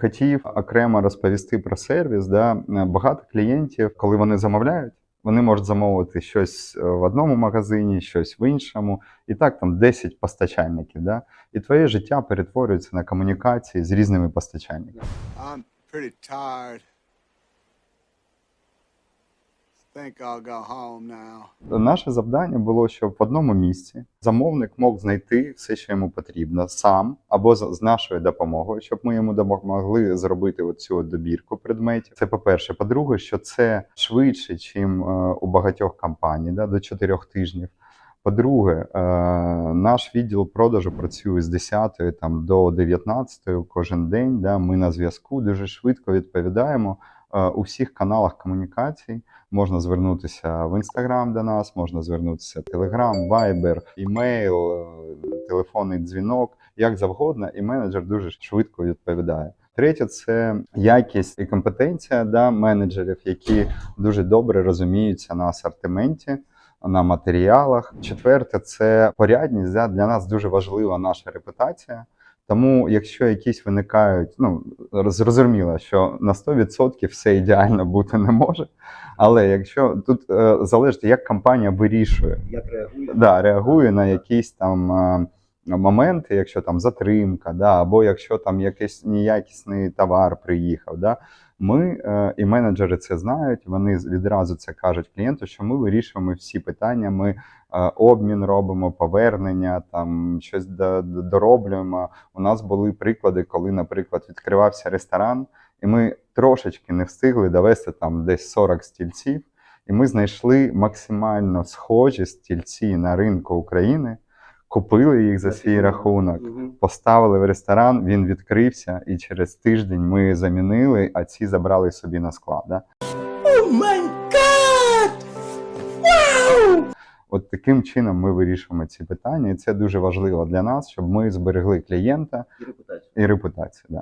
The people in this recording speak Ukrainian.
Хотів окремо розповісти про сервіс. Да? Е, Багато клієнтів, коли вони замовляють, вони можуть замовити щось е, в одному магазині, щось в іншому, і так там 10 постачальників. Да? І твоє життя перетворюється на комунікації з різними постачальниками. I'm pretty tired. Think I'll go home now. Наше завдання було, щоб в одному місці замовник мог знайти все, що йому потрібно, сам або з нашою допомогою, щоб ми йому допомогли зробити оцю добірку предметів. Це по-перше. По-друге, що це швидше, ніж у багатьох компаній, да, до 4 тижнів. По-друге, е, наш відділ продажу працює з 10 там, до 19 кожен день. Да, ми на зв'язку дуже швидко відповідаємо е, у всіх каналах комунікацій. Можна звернутися в інстаграм до нас, можна звернутися в Телеграм, Вайбер, імейл, е, телефонний дзвінок, як завгодно, і менеджер дуже швидко відповідає. Третє це якість і компетенція да, менеджерів, які дуже добре розуміються на асортименті, на матеріалах. Четверте це порядність. Да, для нас дуже важлива наша репутація. Тому, якщо якісь виникають, ну зрозуміло, що на 100% все ідеально бути не може. Але якщо тут е, залежить, як компанія вирішує, Як реагує? да, реагує на якісь там е, моменти, якщо там затримка, да, або якщо там якийсь неякісний товар приїхав. Да, ми е, і менеджери це знають. Вони відразу це кажуть клієнту, що ми вирішуємо всі питання. Ми е, обмін робимо, повернення, там щось до- до- дороблюємо. У нас були приклади, коли, наприклад, відкривався ресторан, і ми трошечки не встигли довести там десь 40 стільців. І ми знайшли максимально схожі стільці на ринку України, купили їх за свій рахунок, поставили в ресторан, він відкрився, і через тиждень ми замінили, а ці забрали собі на склад. Да? От таким чином ми вирішуємо ці питання, і це дуже важливо для нас, щоб ми зберегли клієнта І репутацію. і репутацію. Да.